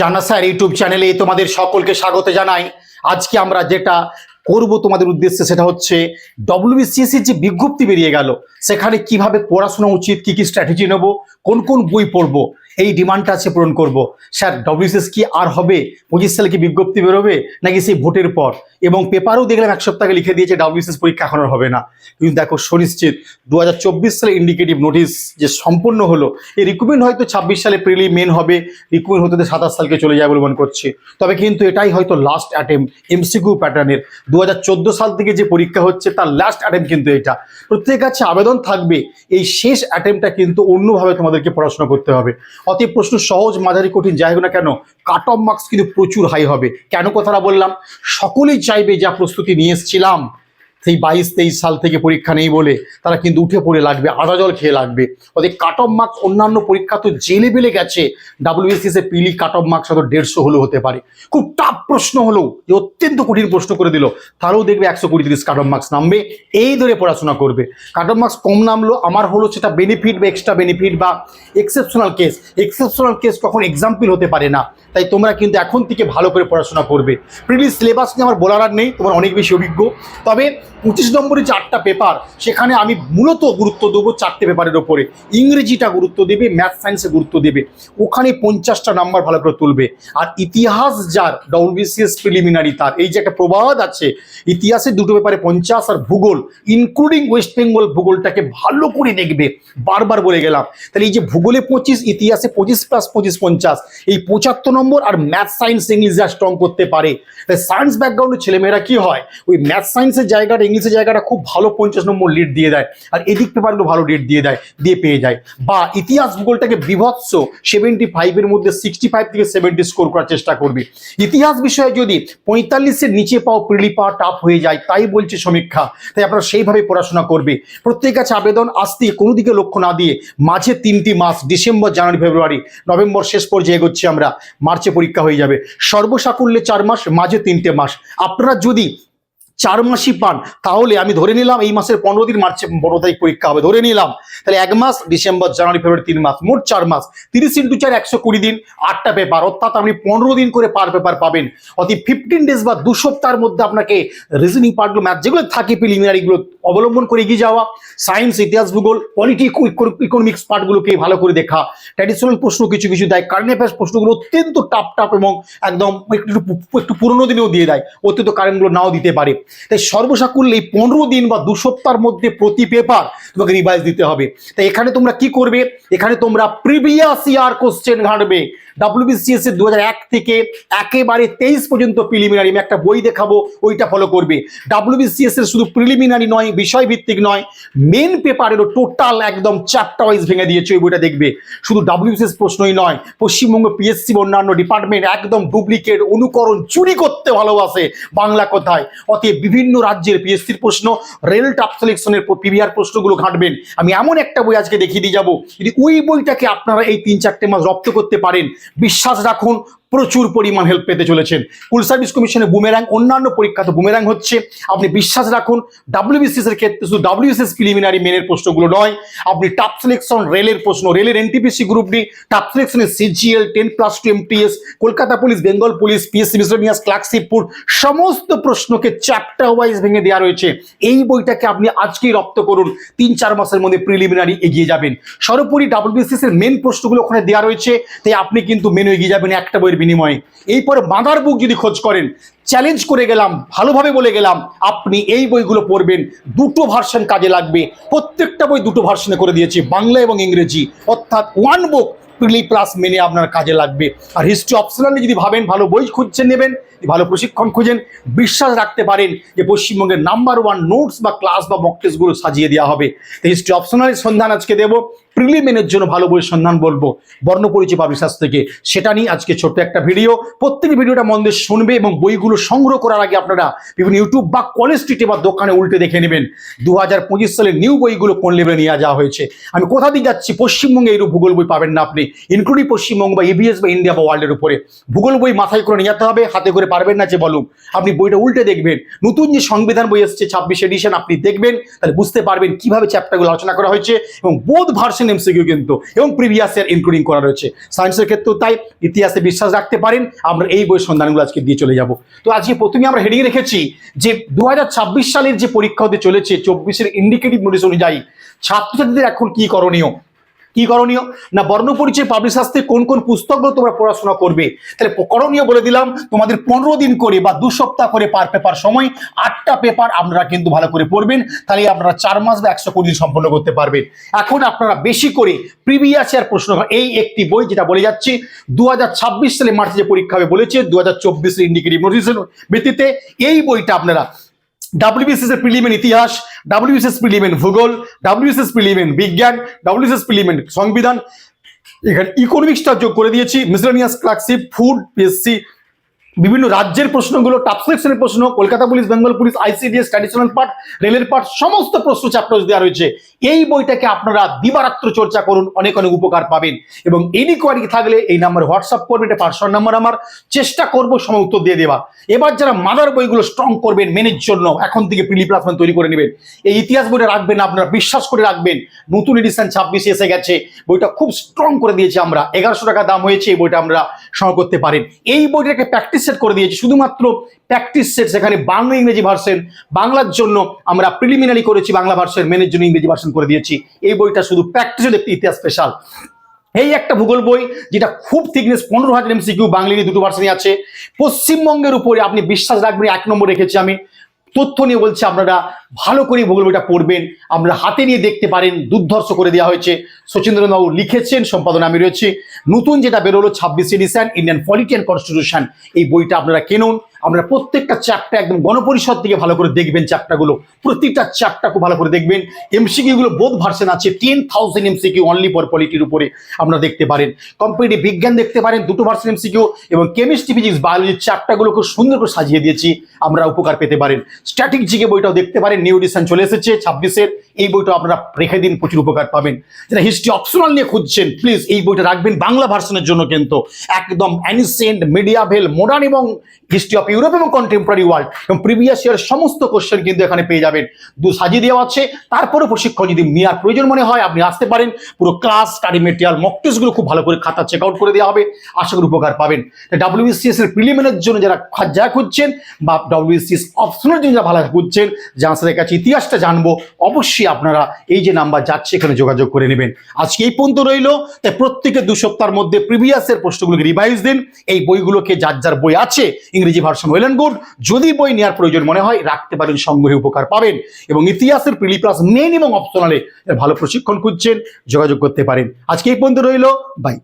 জানা sir YouTube চ্যানেলে তোমাদের সকলকে স্বাগত জানাই। আজকে আমরা যেটা করব তোমাদের উদ্দেশ্যে সেটা হচ্ছে ডব্লিউবিসিএসির যে বিজ্ঞপ্তি বেরিয়ে গেল, সেখানে কীভাবে পড়াশোনা উচিত, কি কি স্ট্র্যাটেজি নেব, কোন কোন বই পড়ব এই ডিমান্ডটা আছে পূরণ করব। স্যার ডব্লিউসিএস কি আর হবে? পঁচিশ সালে কি বিজ্ঞপ্তি বেরোবে? নাকি সেই ভোটের পর? এবং পেপারও দেখলাম এক সপ্তাহে লিখে দিয়েছে ডাব্লিউসিএস পরীক্ষা এখন হবে না। কিন্তু দেখো, সুনিশ্চিত দু হাজার চব্বিশ সালে ইন্ডিকেটিভ নোটিস যে সম্পূর্ণ হলো, এই রিক্রুটমেন্ট হয়তো ছাব্বিশ সালে প্রিলি মেন হবে রিক্রুটমেন্ট হতে সাতাশ সালকে চলে যায় বলে মনে করছি। তবে কিন্তু এটাই হয়তো লাস্ট অ্যাটেম্প এমসিকিউ প্যাটার্নের দু হাজার চোদ্দ সাল থেকে যে পরীক্ষা হচ্ছে, তার লাস্ট অ্যাটেম্প কিন্তু এটা। প্রত্যেকের কাছে আবেদন থাকবে, এই শেষ অ্যাটেম্পটা কিন্তু অন্যভাবে তোমাদেরকে পড়াশোনা করতে হবে। অতএব প্রশ্ন সহজ, মাঝারি, কঠিন, যাই হোক না কেন কাট অফ মার্কস কিন্তু প্রচুর হাই হবে। কেন কথাটা বললাম? সকলেই চাইবে যা প্রস্তুতি নিয়ে এসেছিলাম। সেই বাইশ তেইশ সাল থেকে পরীক্ষা নেই বলে তারা কিন্তু উঠে পড়ে লাগবে, আদা জল খেয়ে লাগবে। ওদের কাট অফ মার্কস অন্যান্য পরীক্ষা তো যে লেভেলে গেছে ডাব্লিউএসএস পিলি কাট অফ মার্কস হয়তো দেড়শো হলেও হতে পারে। খুব টাফ প্রশ্ন হলো যে অত্যন্ত কঠিন প্রশ্ন করে দিল তাহলেও দেখবে একশো কুড়ি তিরিশ কাট অফ মার্কস নামবে, এই ধরে পড়াশোনা করবে। কাট অফ মার্কস কম নামলো, আমার হলো সেটা বেনিফিট বা এক্সট্রা বেনিফিট বা এক্সেপশনাল কেস এক্সেপশনাল কেস কখন এক্সাম্পল হতে পারে না। তাই তোমরা কিন্তু এখন থেকে ভালো করে পড়াশোনা করবে। প্রিলি সিলেবাস নিয়ে আমার বলার আর নেই, তোমার অনেক বেশি অভিজ্ঞ। তবে পঁচিশ নম্বরের চারটা পেপার সেখানে আমি মূলত গুরুত্ব দেবো চারটে পেপারের ওপরে। ইংরেজিটা গুরুত্ব দেবে ম্যাথ সায়েন্সে গুরুত্ব দেবে। ওখানে পঞ্চাশটা নাম্বার ভালো করে তুলবে। আর ইতিহাস যার, ডব্লিউবিসিএস প্রিলিমিনারি তার, এই যে একটা প্রবাদ আছে ইতিহাসের দুটো পেপারে পঞ্চাশ আর ভূগোল ইনক্লুডিং ওয়েস্ট বেঙ্গল ভূগোলটাকে ভালো করে দেখবে। বারবার বলে গেলাম। তাহলে এই যে ভূগোলে পঁচিশ, ইতিহাসে পঁচিশ প্লাস পঁচিশ পঞ্চাশ, এই পঁচাত্তর নম্বর আর ম্যাথ সায়েন্স ইংলিশ যা স্ট্রং করতে পারে। তাই সায়েন্স ব্যাকগ্রাউন্ডের ছেলেমেয়েরা কি হয়? ওই ম্যাথ সায়েন্সের জায়গাটা ইংলিশের জায়গাটা খুব ভালো পঞ্চাশ নম্বর লিড দিয়ে দেয়, আর এদিক পেপারগুলো ভালো লিড দিয়ে দেয়, দিয়ে পেয়ে যায়। বা ইতিহাস ভূগোলটাকে বিভৎস সেভেন্টি ফাইভের মধ্যে সিক্সটি ফাইভ থেকে সেভেন্টি স্কোর করার চেষ্টা করবে। ইতিহাস বিষয়ে যদি পঁয়তাল্লিশের নিচে পাও প্রিলি পাওয়া টাফ হয়ে যায়, তাই বলছে সমীক্ষা। তাই আপনারা সেইভাবে পড়াশোনা করবে। প্রত্যেক কাছে আবেদন, আসতে কোনো দিকে লক্ষ্য না দিয়ে মাঝে তিনটি মাস, ডিসেম্বর, জানুয়ারি, ফেব্রুয়ারি, নভেম্বর শেষ পর্যায়ে এগোচ্ছি আমরা, মার্চে পরীক্ষা হয়ে যাবে। সর্বসাকুল্যে চার মাস, মাঝে তিনটে মাস। আপনারা যদি চার মাসই পান, তাহলে আমি ধরে নিলাম এই মাসের পনেরো দিন মার্চে, পনেরো তারিখ পরীক্ষা হবে, ধরে নিলাম। তাহলে এক মাস, ডিসেম্বর, জানুয়ারি, ফেব্রুয়ারি তিন মাস, মোট চার মাস। তিরিশ ইন্টু চার, একশো কুড়ি দিন, আটটা পেপার অর্থাৎ আপনি পনেরো দিন করে পার পেপার পাবেন। অতি ফিফটিন ডেজ বা দু সপ্তাহের মধ্যে আপনাকে রিজনিং পার্টগুলো ম্যাথ যেগুলো থাকে প্রিলিমিনারিগুলো অবলম্বন করে এগিয়ে যাওয়া সায়েন্স ইতিহাস, ভূগোল পলিটি ইকোনমিক্স পার্টগুলোকে ভালো করে দেখা ট্র্যাডিশনাল প্রশ্ন কিছু কিছু দেয় কারেন্ট অ্যাফেয়ার্স প্রশ্নগুলো অত্যন্ত টাপ টাপ এবং একদম একটু একটু পুরোনো দিনেও দিয়ে দেয় অত্যন্ত কারেন্টগুলো নাও দিতে পারে। তাই সর্বসাকুল্যে এই পনেরো দিন বা দু সপ্তাহের মধ্যে প্রতি পেপার তোমাকে রিভাইজ দিতে হবে। তাই এখানে তোমরা কি করবে? এখানে তোমরা প্রিভিয়াস ইয়ার কোশ্চেন ঘাঁটবে। ডাব্লিউবিসিএস এর দু এক থেকে একেবারে তেইশ পর্যন্ত প্রিলিমিনারি আমি একটা বই দেখাবো, ওইটা ফলো করবে। ডাব্লিউবিসিএস এর শুধু প্রিলিমিনারি নয় বিষয় ভিত্তিক নয় মেন পেপারেরও টোটাল একদম চ্যাপ্টার ওয়াইজ ভেঙে দিয়েছে ওই বইটা দেখবে। শুধু ডাব্লিউবিসিএস প্রশ্নই নয়, পশ্চিমবঙ্গ পিএসসি অন্যান্য ডিপার্টমেন্ট একদম ডুপ্লিকেট অনুকরণ চুরি করতে ভালোবাসে বাংলা কথায়। অতএব বিভিন্ন রাজ্যের পিএসসির প্রশ্ন রেল টাপ সিলেকশনের পিভিআর প্রশ্নগুলো ঘাঁটবেন। আমি এমন একটা বই আজকে দেখিয়ে দিয়ে যাব। যদি ওই বইটাকে আপনারা এই তিন চারটে মাস রপ্ত করতে পারেন বিশ্বাস রাখুন প্রচুর পরিমাণ হেল্প পেতে চলেছেন। কুল সার্ভিস কমিশনের বুমেরাং অন্যান্য পরীক্ষা তো বুমেরাং হচ্ছে। আপনি বিশ্বাস রাখুন ডাব্লিউবিসিএস এর ক্ষেত্রে শুধু ডাব্লিউবিসিএস প্রিলিমিনারি মেনের প্রশ্নগুলো নয়, আপনি টাপ সিলেকশন রেলের প্রশ্ন রেলের এনটিপিসি গ্রুপ ডি টাপ সিলেকশনের CGL ten plus two MTS Kolkata police Bengal police PSC miscellaneous ক্লার্কশিপপুর সমস্ত প্রশ্নকে চ্যাপ্টার ওয়াইজ ভেঙে দেওয়া রয়েছে। এই বইটাকে আপনি আজকেই রপ্ত করুন, তিন চার মাসের মধ্যে প্রিলিমিনারি এগিয়ে যাবেন। সর্বোপরি ডাব্লিউবিসিএস এর মেন প্রশ্নগুলো ওখানে দেওয়া রয়েছে, তাই আপনি কিন্তু মেনু এগিয়ে যাবেন, একটা বইয়ের বিনিময়ে। এরপর মাদার বুক যদি খোঁজ করেন চ্যালেঞ্জ করে গেলাম, ভালোভাবে বলে গেলাম, আপনি এই বইগুলো পড়বেন, দুটো ভার্সন কাজে লাগবে। প্রত্যেকটা বই দুটো ভার্সনে করে দিয়েছি, বাংলা এবং ইংরেজি। অর্থাৎ ওয়ান বুক প্লাস মেনে আপনার কাজে লাগবে। আর হিস্ট্রি অপশনালি যদি ভাবেন, ভালো বই খুঁজছে নেবেন ভালো প্রশিক্ষণ খুঁজেন, বিশ্বাস রাখতে পারেন যে পশ্চিমবঙ্গের নাম্বার ওয়ান নোটস বা ক্লাস বা মক সাজিয়ে দেওয়া হবে। হিস্ট্রি অপশনালের সন্ধান আজকে দেবো প্রিলিমেনের জন্য ভালো বই সন্ধান বলব বর্ণ পরিচয় পাবলিশার্স থেকে। সেটা নিয়ে আজকে ছোট্ট একটা ভিডিও প্রত্যেক ভিডিওটা মন দিয়ে শুনবে এবং বইগুলো সংগ্রহ করার আগে আপনারা বিভিন্ন ইউটিউব বা কলেজ স্ট্রিটে বা দোকানে উল্টে দেখে নেবেন। দু হাজার পঁচিশ সালের নিউ বইগুলো কোন লেভেলে নিয়ে যাওয়া হয়েছে? আমি কোথা দিয়ে যাচ্ছি? পশ্চিমবঙ্গে এইরূপ ভূগোল বই পাবেন না আপনি। ইনক্লুডিং পশ্চিমবঙ্গ বা ইবিএস বা ইন্ডিয়া বা ওয়ার্ল্ডের উপরে। ভূগোল বই মাথায় করে নিয়ে যেতে হবে, হাতে করে পারবেন না যে বলুন আপনি বইটা উল্টে দেখবেন। নতুন যে সংবিধান বই এসছে, ছাব্বিশ এডিশন, আপনি দেখবেন, তাহলে বুঝতে পারবেন কীভাবে চ্যাপ্টারগুলো আলোচনা করা হয়েছে এবং বোধ ভার্সন এমসিকিউ কিন্তু, এবং প্রিভিয়াস ইয়ার ইনক্লুডিং করা রয়েছে। সায়েন্সের ক্ষেত্রেও তাই, ইতিহাসে বিশ্বাস রাখতে পারেন। আমরা এই বই সন্ধানগুলো আজকে দিয়ে চলে যাব। তো আজকে প্রথমে আমরা হেডিং রেখেছি যে দু হাজার ছাব্বিশ সালের যে পরীক্ষা হতে চলেছে, চব্বিশের ইন্ডিকেটিভ নোটিশ অনুযায়ী, ছাত্রছাত্রীদের এখন কি করণীয়? কি করণীয়? না বর্ণপরিচয় পাবলিক শাস্ত্রে কোন কোন পুস্তকগুলো তোমরা পড়াশোনা করবে? তাহলে করণীয় বলে দিলাম, তোমাদের পনেরো দিন করে বা দু সপ্তাহ করে পার পেপার সময়, আটটা পেপার আপনারা কিন্তু ভালো করে পড়বেন, তাহলে আপনারা চার মাস বা একশো কুড়ি দিন সম্পন্ন করতে পারবেন। এখন আপনারা বেশি করে প্রিভিয়াস ইয়ার প্রশ্ন, এই একটি বই যেটা বলে যাচ্ছি দু হাজার ছাব্বিশ সালে মার্চে যে পরীক্ষা হবে বলেছে দু হাজার চব্বিশের ইন্ডিকেটিভ নোটিশের ভিত্তিতে এই বইটা আপনারা ডাব্লিউবিসিএস এর প্রিলিমেন ইতিহাস ডাব্লিউবিসিএস প্রিলিমেন ভূগোল ডাব্লিউবিসিএস প্রিলিমেন বিজ্ঞান ডাব্লিউবিসিএস প্রিলিমেন সংবিধান। এখানে ইকোনমিক্সটা যোগ করে দিয়েছি। মিসলেনিয়াস ক্লার্কশিপ ফুড পিএসসি বিভিন্ন রাজ্যের প্রশ্নগুলো টাপ সিলেকশনের প্রশ্ন, Kolkata police, Bengal police ICDS traditional part রেলের পার্ট সমস্ত প্রশ্ন চ্যাপ্টার দেওয়া রয়েছে। এই বইটাকে আপনারা দিবারাত্র চর্চা করুন, অনেক অনেক উপকার পাবেন। এবং এনি কোয়ারি থাকলে এই নাম্বার হোয়াটসঅ্যাপ করবেন, এটা পার্সোনাল নাম্বার আমার। চেষ্টা করব সময় উত্তর দিয়ে দেওয়া। এবার যারা মাদার বইগুলো স্ট্রং করবেন, মেনের জন্য, এখন থেকে প্রিলি প্লাসমেন্ট তৈরি করে নেবেন। এই ইতিহাস বইটা রাখবেন, আপনারা বিশ্বাস করে রাখবেন। নতুন এডিশন ছাব্বিশে এসে গেছে। বইটা খুব স্ট্রং করে দিয়েছি আমরা। এগারোশো টাকা দাম হয়েছে, এই বইটা আমরা সংগ্রহ করতে পারেন। এই বইটাকে প্র্যাকটিস সেট করে দিয়েছি। শুধুমাত্র প্র্যাকটিস সেট সেখানে বাংলা ইংরেজি ভার্সন বাংলার জন্য আমরা প্রিলিমিনারি করেছি, বাংলা ভার্সন মেনের জন্য ইংরেজি ভার্সন করে দিয়েছি। এই বইটা শুধু প্র্যাকটিসের একটি ইতিহাস স্পেশাল এই একটা ভূগোল বই যেটা খুব থিকনেস পনেরো হাজার এমসিকিউ বাংলিনী দুটো ভার্সনই আছে। পশ্চিমবঙ্গের উপরে আপনি বিশ্বাস রাখবেন, এক নম্বর রেখেছি আমি। তথ্য নিয়ে বলছে, আপনারা ভালো করে ভূগোল বইটা পড়বেন। আমরা হাতে নিয়ে দেখতে পারেন, দুর্ধর্ষ করে দেওয়া হয়েছে। সচিন্দ্রনাথবাবু লিখেছেন সম্পাদনা আমি রয়েছি। নতুন যেটা বেরোলো, ছাব্বিশে এডিশন ইন্ডিয়ান পলিটি কনস্টিটিউশন, এই বইটা আপনারা কিনুন। আপনারা প্রত্যেকটা চ্যাপ্টার একদম গণপরিষদ থেকে ভালো করে দেখবেন চ্যাপ্টারগুলো প্রত্যেকটা চ্যাপ্টার খুব ভালো করে দেখবেন। এমসিকিউ গুলো বোধ ভার্সন আছে। Ten thousand MCQ only for পলিটির উপরে আপনারা দেখতে পারেন। কম্পিটিভ বিজ্ঞান দেখতে পারেন, দুটো ভার্সন এমসিকিউ এবং কেমিস্ট্রি ফিজিক্স বায়োলজির চ্যাপ্টারগুলো খুব সুন্দর করে সাজিয়ে দিয়েছি। আমরা উপকার পেতে পারেন। স্ট্যাটিক জিকে বইটাও দেখতে পারেন। নিউ এডিশন চলে এসেছে, ছাব্বিশের। এই বইটা আপনারা রেখে দিন, প্রচুর উপকার পাবেন। যারা হিস্ট্রি অপশনাল নিয়ে খুঁজছেন প্লিজ এই বইটা রাখবেন। বাংলা ভার্সনের জন্য কিন্তু একদম অ্যানিসেন্ট মিডিয়াভেল মডার্ন এবং হিস্ট্রি অফ ইউরোপ এবং কন্টেম্পোরারি ওয়ার্ল্ড এবং প্রিভিয়াস ইয়ার সমস্ত কোশ্চেন কিন্তু এখানে পেয়ে যাবেন। দু সাজিয়ে দেওয়া আছে। তারপরে প্রশিক্ষণ যদি নেওয়ার প্রয়োজন মনে হয়, আপনি আসতে পারেন। পুরো ক্লাস স্টাডি মেটেরিয়াল মক টেস্টগুলো খুব ভালো করে খাতা চেক আউট করে দেওয়া হবে। আশা করি উপকার পাবেন। ডাব্লিউবিসিএস এর প্রিলিমিনের জন্য যারা যা খুঁজছেন বা ডাব্লিউবিসিএস অপশনের জন্য যারা ভালো খুঁজছেন যাদের কাছে ইতিহাসটা জানব, অবশ্যই আপনারা এই যে নাম্বার যাচ্ছে, এখানে যোগাযোগ করে নেবেন। আজকে এই পর্যন্ত রইল। তাই প্রত্যেকে দু সপ্তাহের মধ্যে প্রিভিয়াসের প্রশ্নগুলোকে রিভাইজ দিন। এই বইগুলোকে যার যার বই আছে, ইংরেজি ভার্সন ওয়েল অ্যান্ড গুড যদি বই নেওয়ার প্রয়োজন মনে হয়, রাখতে পারেন সংগ্রহে উপকার পাবেন এবং ইতিহাসের প্রিলি প্লাস মেন এবং অপশনালে ভালো প্রশিক্ষণ খুঁজছেন, যোগাযোগ করতে পারেন। আজকে এই পর্যন্ত রইল। বাই